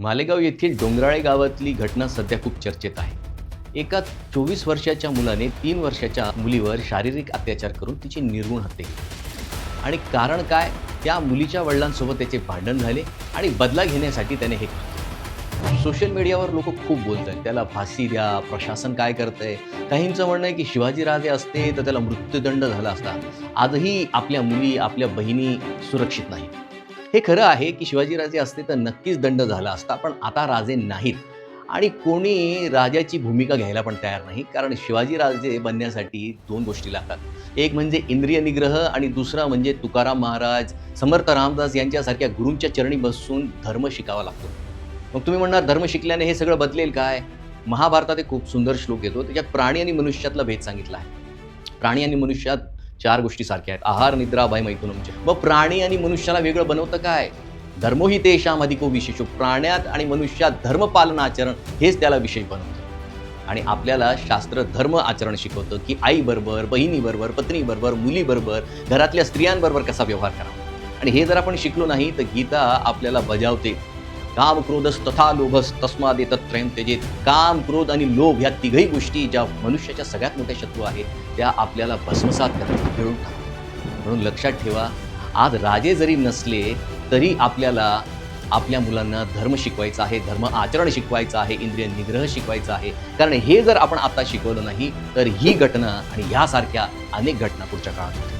मालेगाव येथील डोंगराळे गावातली घटना सध्या खूप चर्चेत आहे. एका चोवीस वर्षाच्या मुलाने तीन वर्षाच्या मुलीवर शारीरिक अत्याचार करून तिची निर्गुण हत्या केली. आणि कारण काय? त्या मुलीच्या वडिलांसोबत त्याचे भांडण झाले आणि बदला घेण्यासाठी त्याने हे सोशल मीडियावर लोक खूप बोलत आहेत त्याला फाशी द्या प्रशासन काय करतंय? काहींचं म्हणणं आहे की शिवाजीराजे असते तर त्याला मृत्यूदंड झाला असता. आजही आपल्या मुली आपल्या बहिणी सुरक्षित नाहीत. हे खरं आहे की शिवाजीराजे असते तर नक्कीच दंड झाला असता पण आता राजे नाहीत. आणि कोणी राजाची भूमिका घ्यायला पण तयार नाही कारण शिवाजीराजे बनण्यासाठी दोन गोष्टी लागतात. एक म्हणजे इंद्रिय निग्रह आणि दुसरा म्हणजे तुकाराम महाराज समर्थ रामदास यांच्यासारख्या गुरूंच्या चरणी बसून धर्म शिकावा लागतो. मग तुम्ही म्हणणार धर्म शिकल्याने हे सगळं बदलेल काय? महाभारतात एक खूप सुंदर श्लोक येतो त्याच्यात प्राणी आणि मनुष्यातला भेद सांगितला आहे. प्राणी आणि मनुष्यात चार गोष्टी सारख्या आहेत. आहार निद्रा भय मैथुनमचे मग प्राणी आणि मनुष्याला वेगळं बनवतं काय? धर्मोही तेशाम अधिको विशेषो प्राण्यात आणि मनुष्यात धर्मपालन आचरण हेच त्याला विशेष बनवतं. आणि आपल्याला शास्त्र धर्म आचरण शिकवतं की आईबरोबर बहिणीबरोबर पत्नीबरोबर मुलीबरोबर घरातल्या स्त्रियांबरोबर कसा व्यवहार करावा? आणि हे जर आपण शिकलो नाही तर गीता आपल्याला बजावते. काम क्रोधस तथा लोभस तस्माद त्रयम त्यजेत. काम क्रोध आणि लोभ ह्या तिघही गोष्टी ज्या मनुष्याच्या सगळ्यात मोठ्या शत्रू आहेत त्या आपल्याला भस्मसात करतात गिळून म्हणून लक्षात ठेवा आज राजे जरी नसले तरी आपल्याला आपल्या मुलांना धर्म शिकवायचा आहे धर्म आचरण शिकवायचं आहे इंद्रिय निग्रह शिकवायचा आहे. कारण हे जर आपण आता शिकवलं नाही तर ही घटना आणि ह्यासारख्या अनेक घटना पुढच्या काळात